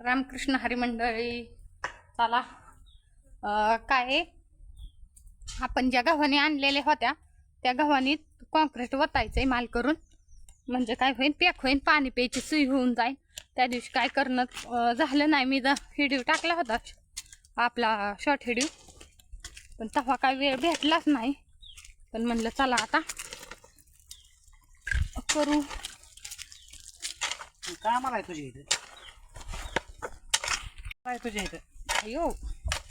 रामकृष्ण हरिमंडळी चला. काय आपण ज्या गव्हाणी आणलेल्या होत्या त्या गव्हाणीत कॉन्क्रीट आहे माल करून. म्हणजे काय होईल पॅक होईल पाणी प्यायची सुई होऊन जाईल. त्या दिवशी काय करणं झालं नाही. मी जर हिडीव टाकला होता आपला शॉर्ट हिडीव पण तेव्हा काय वेळ भेटलाच नाही. पण म्हणलं चला आता. करू. काय मला आहे तुझ्या इथे? काय तुझ्या इथे? अयो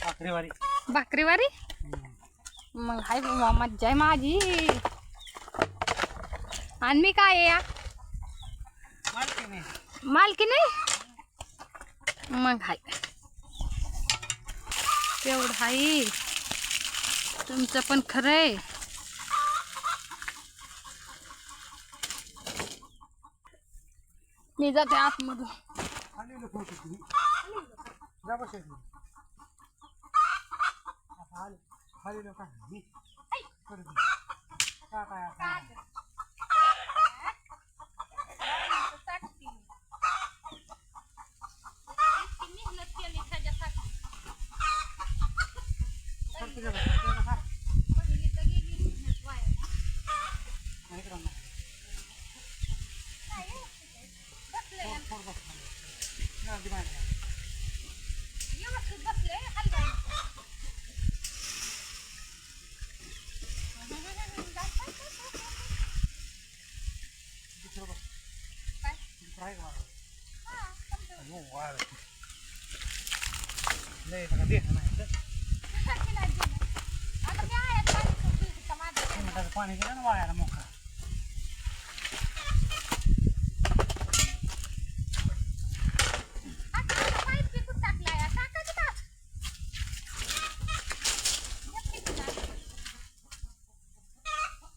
भाकरीवारी. भाकरीवारी? मग हाय मज्जा आहे माझी. आणि मी काय आहे या? मालकी नाही मालकी नाही मग हाय. तेवढं हाय. तुमचं पण खरं आहे. मी जाते आतमधून. आलेलो फोटो तुम्ही जा बस इथे. आता आले आलेलो का मी परत ये. का काय आता? सर तुझ्या बस. तुझ्या बस. नाही इकडं ना. फोड, फोड बस. नाही, अगदी बाहेर. दुसरं बस. दुसरं आहे का वारं? अयो, वारं. लय सगळं देत नाही तर. मिनिटाचं पाणी गेलं ना वायाला मोकळा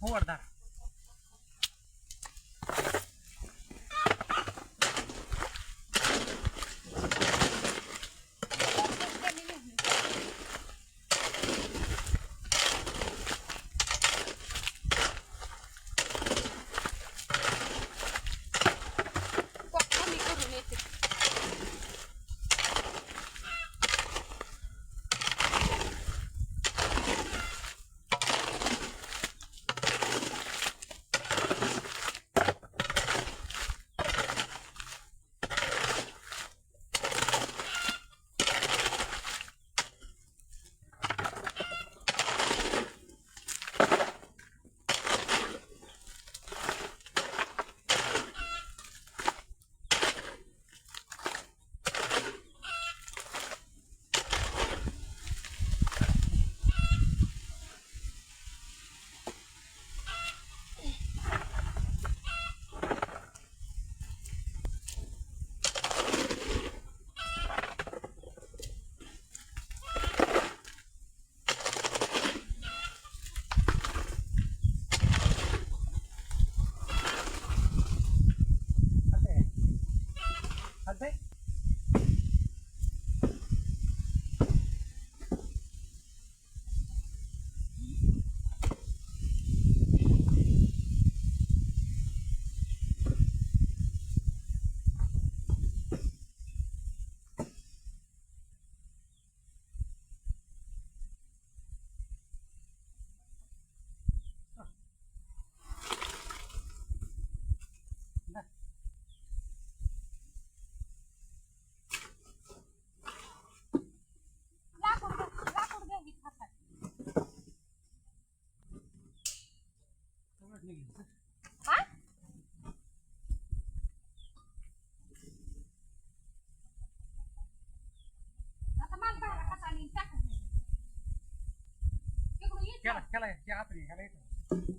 हो केला केला ते आतरी ह्याला येतं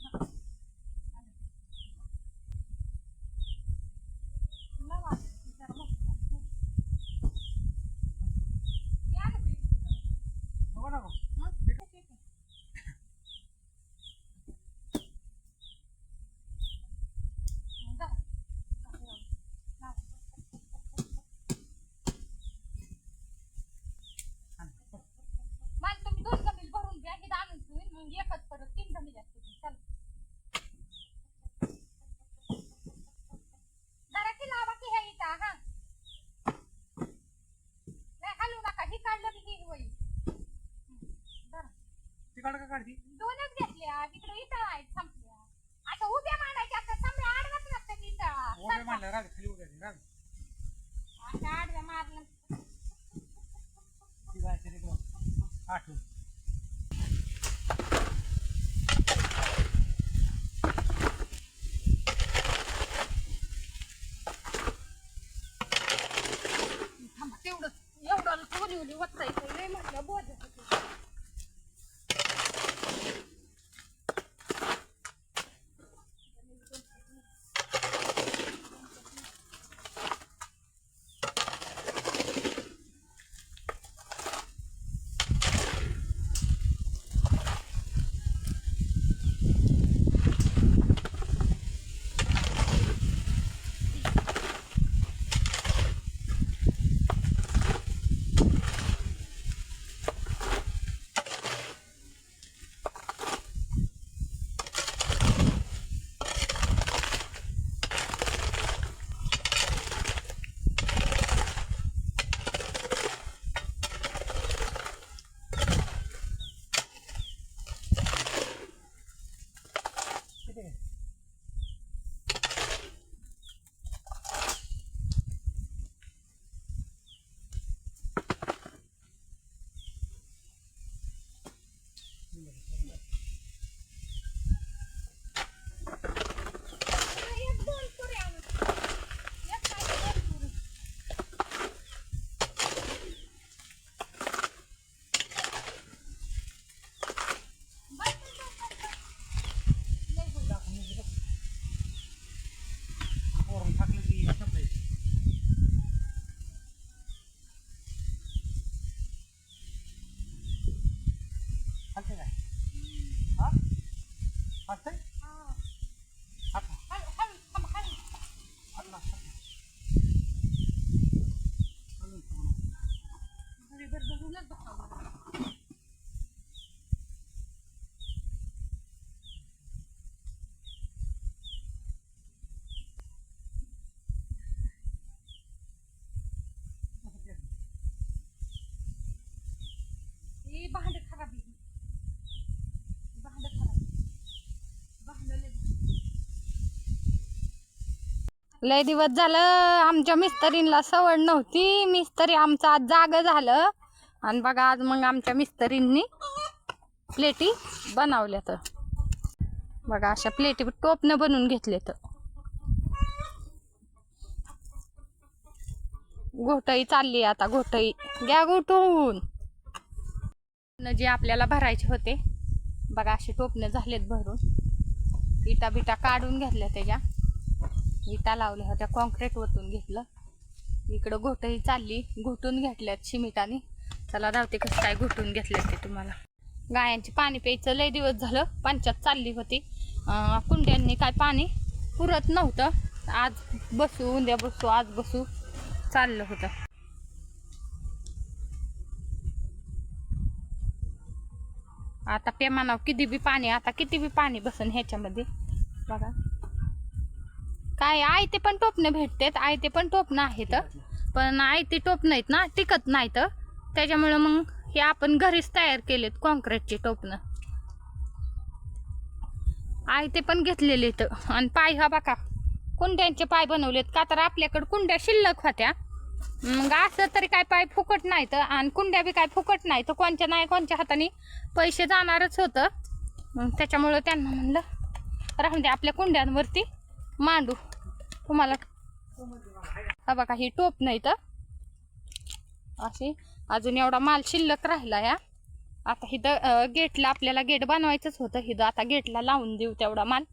Thank you. buat saya saya mak buat ಮತ್ತೆ लय दिवस झालं आमच्या मिस्तरींना सवड नव्हती. मिस्त्री आमचं आज जाग झालं. आणि बघा आज मग आमच्या मिस्तरींनी प्लेटी बनवल्या तर बघा अशा प्लेटी टोपनं बनवून घेतले तर घोटई चालली आता घोटई. घ्या घोटून. जे आपल्याला भरायचे होते बघा असे टोपणे झालेत भरून. इटा बिटा काढून घेतल्या त्याच्या. विटा लावल्या होत्या कॉन्क्रीट ओतून घेतलं. इकडं घोटही चालली घोटून घेतल्यात शिमिटाने. चला धावते कसं काय घोटून घेतल्यात ते तुम्हाला. गायांची पाणी प्यायचं लय दिवस झालं पंचायत चालली होती. कुंड्यांनी काय पाणी पुरत नव्हतं. आज बसू उद्या बसू आज बसू. चाललं होतं. आता पेमानाव किती बी पाणी आता किती बी पाणी बसन ह्याच्यामध्ये. बघा. काय आयते पण टोपणं भेटतात आयते पण टोपणं आहेत. पण आयते टोपणं आहेत ना टिकत नाहीत. त्याच्यामुळं मग हे आपण घरीच तयार केलेत कॉन्क्रीटचे टोपणं. आयते पण घेतलेले आहेत. आणि पाय हा बाका कुंड्यांचे पाय बनवलेत. का तर आपल्याकडे कुंड्या शिल्लक होत्या. मग असं तरी काय पाय फुकट नाही तर आणि कुंड्या बी काय फुकट नाही तर कोणच्या नाही कोणच्या हाताने पैसे जाणारच होतं. मग त्याच्यामुळं त्यांना म्हणलं राहून द्या आपल्या कुंड्यांवरती मांडू. तुम्हाला हा बघा ही टोप नाही तर. अशी. अजून एवढा माल शिल्लक राहिला या. आता हिथं गेटला आपल्याला गेट बनवायचंच होतं. हिथं आता गेटला लावून देऊ तेवढा माल.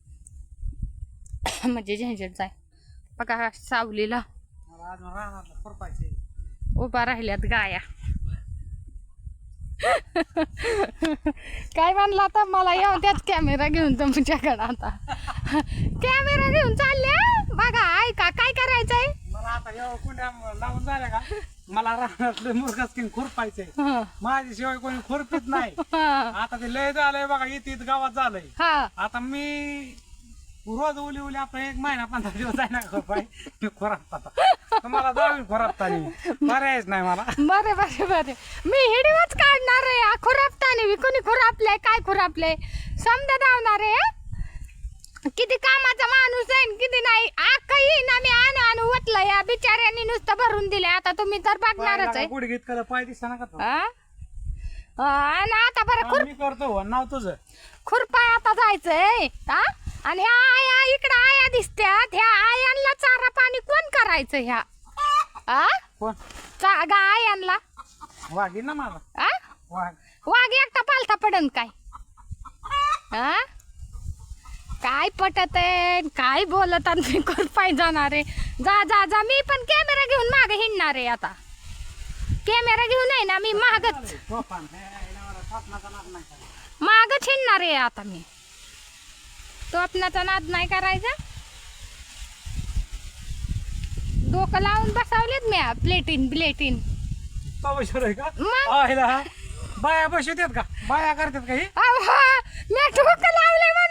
म्हणजे झंझट जाय बघा सावलीला. उभा राहिल्यात गाया. काय म्हणला आता? मला येऊ त्याच कॅमेरा घेऊन तुमच्याकडं आता. कॅमेरा घेऊन चालल्या बघा ऐका काय करायचंय? मला आता एवढं कुंड्या लावून झाल्या का? मला राहणार मुरगाच किन खुरपायचे हं, माझी शिवाय कोणी खुरपीत नाही. आता ते लय झालंय बघा इथे गावात झालंय. हा. आता मी रोज उली उली आपण एक महिना पंधरा दिवस जाय ना खुरपाय मी खुरापता तुम्हाला जाऊन खुरापता नाही पर्यायच नाही मला. बरे बरे बरे. मी हिडीवच काढणार आहे. खुरापताने मी कोणी खुरापलंय? काय खुरापलंय? समजा धावणार आहे माणूस आहे न किती नाही? आका ना मी आणू आणू वतलं या बिचाऱ्यांनी नुसतं भरून दिले आता तुम्ही तर बघणारच आहे. गुड घेत कर पाय दिसता का तो? हा? हा, आणि आता बरं. खुर मी करतो हो, नाव तुझं. खुरपाय आता जायचंय. हा? आणि ह्या आया इकडं आया दिसत्यात. ह्या आयांना चारा पाणी कोण करायचं ह्या? हा कोण? चा गा आयांना. वाघी ना मला हा वाघ. वाघ एकटा पालथा पडन काय? हा काय पटत आहे काय बोलत आणि खुरपाय जाणार आहे? जा जा जा. मी पण कॅमेरा घेऊन मागे हिंडणार आहे आता. कॅमेरा घेऊन आहे ना मी मागच. मागच हिंडणार आहे आता मी. तो आपणाचा नाद नाही करायचा. डोकं लावून बसावलेत मी प्लेटीन आयला बाया बसवतात का? बाया करतात का हे? मी डोकं ते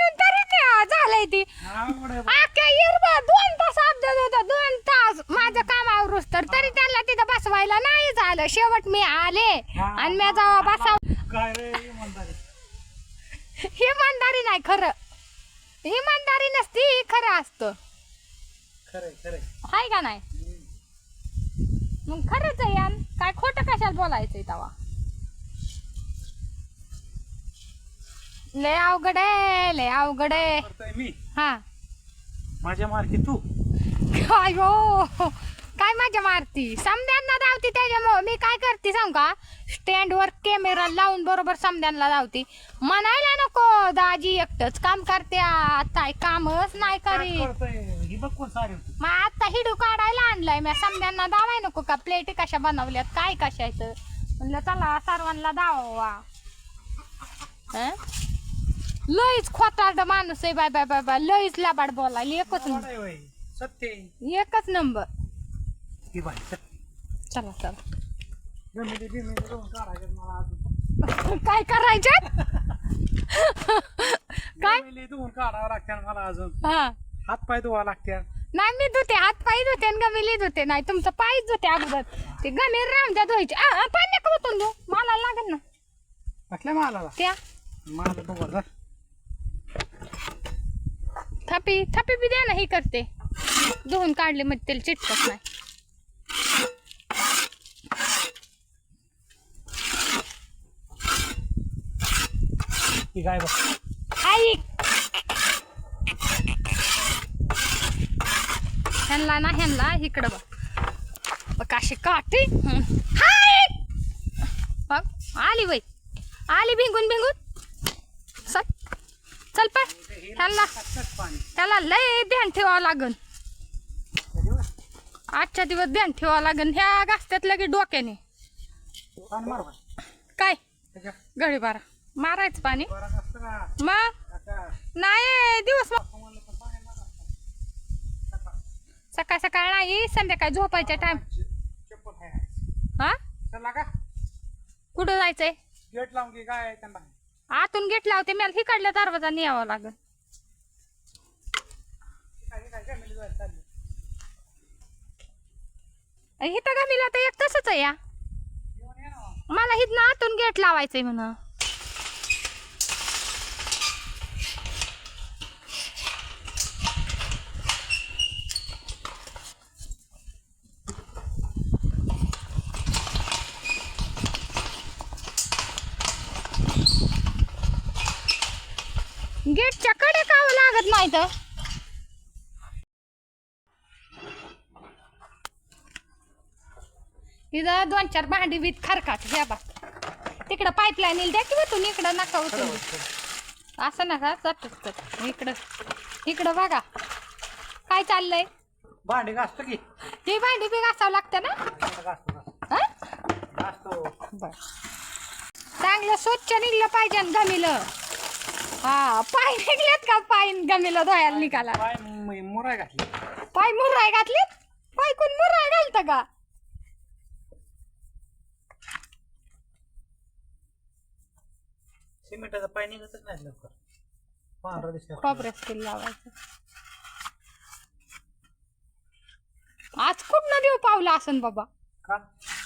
झालंय ती. अख्ख्या इरबा दोन तास अपडेट होता दोन तास. माझं काम आवरूस तर तरी त्यांना तिथं बसवायला नाही झालं. शेवट मी आले. आणि मी जेव्हा बसाव इमानदारी. नाही खरं. इमानदारी नसती खरं असतं. खरंय हाय का नाही? मग खरंच आहे यान काय खोटं कशाला बोलायचंय तवा? लय अवघड आहे लय अवघड आहे. करतोय मी? हा. माझ्या मार्गी तू? काय हो? काय माझ्या मारती? समद्यांना धावती त्याच्यामुळे मी काय करते सांग का? स्टँडवर कॅमेरा लावून बरोबर समद्यांना लावती म्हणायला नको दाजी एकटच काम करते आता कामच नाही काय करीत. करतोय? ही बघ कोण सारी होती. मग आता हिडू काढायला आणलाय मी. समद्यांना दावाय नको का? प्लेटी कशा बनवल्यात? काय कशाचं म्हणलं चला सर्वांना दावा हं? लईच खोटारड माणूस आहे बाय बाय बाय बाय. लईच लाबाड बोलायला. एकच होय. सत्य. एकच नंबर. बाई चला. चला जमिनी बिमिनी मला अजून. काय करायचं? काय? जमिनी धुवून काढावं लागत्या मला अजून. हा. हात पाय धुवा लागत्या नाही मी धुते. हात पाय धुते आणि गमिली धुते. नाही तुमचं पायच धुते अगोदर. ते गमीर द्या धुवायचे. आ, आ, पाणी नका ओतून देऊ. मला लागेल ना. म्हटलं मला त्या. मला बघ थापी थापी बी द्या ना ही करते. धुवून काढले म्हणजे त्याला चिटकत नाही. ती काय बघ. आई! ह्यांना ना ह्यांना इकडं बघ. बघ अशी हं. हाय! बघ आली वय आली भिंगून भिंगून. चल चल पण त्याला लय ध्यान ठेवावं लागन. आजच्या दिवस ध्यान ठेवावं लागन ह्या गास्त्यात लगे डोक्याने. काय गळी बारा मारायचं पाणी मग नाही दिवस. सकाळ. सकाळ नाही संध्याकाळी झोपायच्या टाइम हा कुठं जायचंय गेट लावून आतून गेट लावते मला हिकडल्या दरवाजाने यावं लागल काय काय फॅमिली जायला चालली इथं गमीला तर एक तसंच आहे या. ना मला हिथनं आतून गेट लावायचंय म्हण गेटच्या कडे कावं लागत नाही तर. इथं दोन चार भांडी बीत खरकाट घ्या बा तिकडं पाईपलाईन द्या किंवा तुम्ही इकडं नका उचलू असं नका चटक इकडं इकडं बघा. काय चाललंय? भांडी घासतो की. ही भांडी बी घासावं लागतं ना. हं? बर. चांगलं स्वच्छ निघलं पाहिजे आणि गमिलं. हा पाय निघलेत का पाय गमिलं धुवायला निघाला? पाय मुराय घातली. पाय मुर्राय घातलेत? पाय कोण मुर्राय घालतं का? सिमेंटाचा पाय निघतच नाही लवकर. पांढरा दिसतो तेल लावायचं. आज कुठनं देऊ पावलं असन बाबा.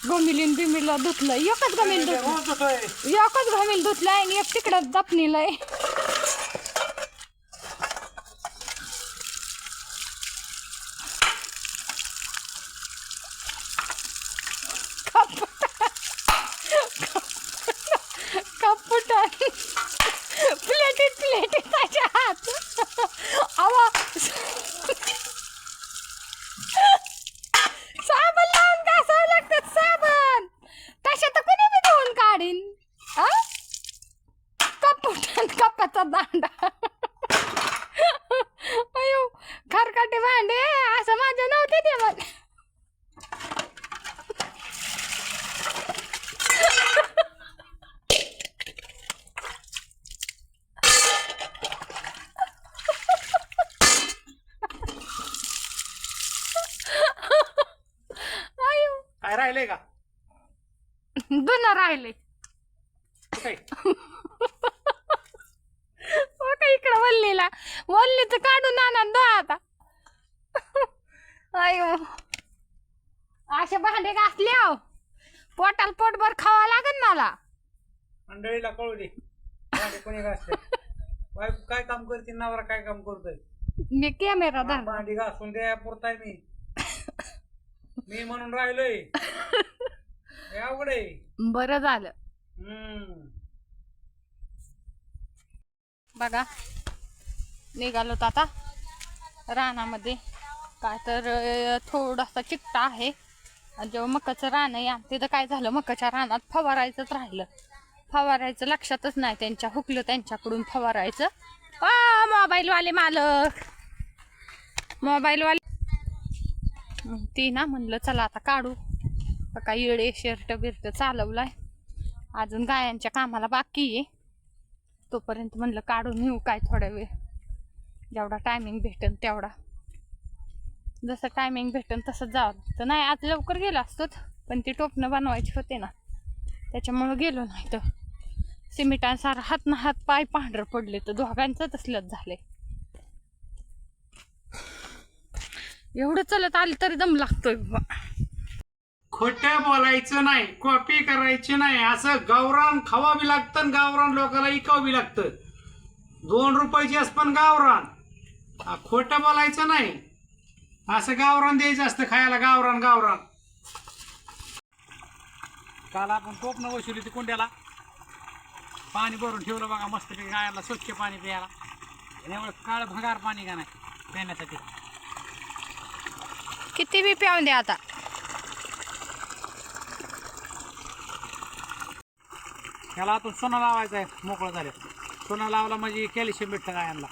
गमिलीन बिमिलं धुतलं. एकच गमिल धुतलं. एकच गमिल धुतलंय आणि एक तिकडं जपणीलंय. ಸದ್ದಾಂಡ अयो असे भांडे घासले हो पोटाला पोटभर खावा लागेल मला. मंडळीला कळू दे. भांडी कोणी घासले? बायको काय काम करते? नवरा काय काम करतोय? मी कॅमेरा भांडी घासून द्या पुरताय मी. मी म्हणून राहिलोय. हे अवघड आहे. बरं झालं. हम्म. बघा. निघालोत आता. रानामध्ये. काय तर थोडासा चिकटा आहे. आणि जेव्हा मकाचं रान आहे तिथं काय झालं? मकाच्या रानात फवारायचंच राहिलं. फवारायचं लक्षातच नाही त्यांच्या हुकलं त्यांच्याकडून फवारायचं. आ मोबाईलवाले मालक! मोबाईलवाले ते ना म्हणलं चला आता काढू. का येडे शर्ट बिर्ट चालवलाय. अजून गायांच्या कामाला बाकी आहे. तोपर्यंत म्हणलं काढून येऊ काय थोडा वेळ. जेवढा टायमिंग भेटेल तेवढा. जसं टायमिंग भेटेल तसं जावं तर नाही आज लवकर गेलो असतोच पण ती टोपणं बनवायची होते ना. त्याच्यामुळं गेलो नाही तर. सिमेंटासार हात ना हात पाय पांढरं पडले तर दोघांचं तसलंच झाले एवढं चलत आलं तरी दम लागतोय बाबा. खोटं बोलायचं नाही कॉपी करायची नाही असं गावरान खावा बी लागतं आणि गावरान लोकांना इकावं बी लागतं. दोन रुपयाची असं पण गावरान. खोटं बोलायचं नाही. असं गावरान द्यायचं असतं खायला गावरान गावरान. काल आपण टोपणं वसुली ती कुंड्याला. पाणी भरून ठेवलं बघा मस्त गायला स्वच्छ पाणी प्यायला. त्यामुळे काळ भंगार पाणी का नाही पिण्यासाठी? किती बी प्यावून द्या आता. त्याला आतून सोनं लावायचं आहे मोकळं झालं. सोनं लावला म्हणजे कॅल्शियम भेटतं गायांना.